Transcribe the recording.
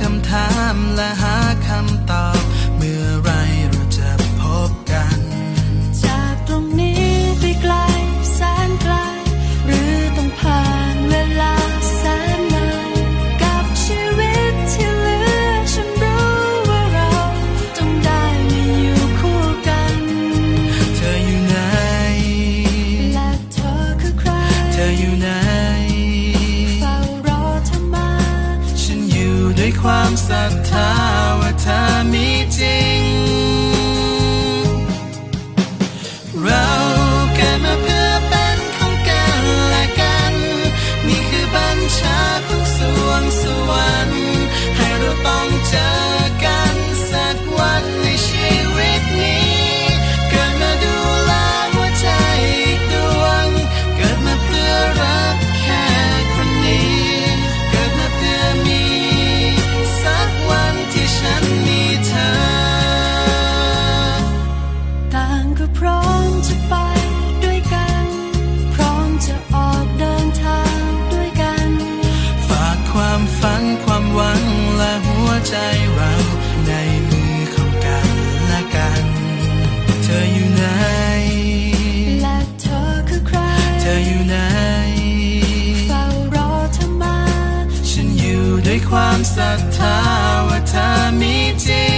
คำถามและหาคำตอบ that time Sata Wata Meeting.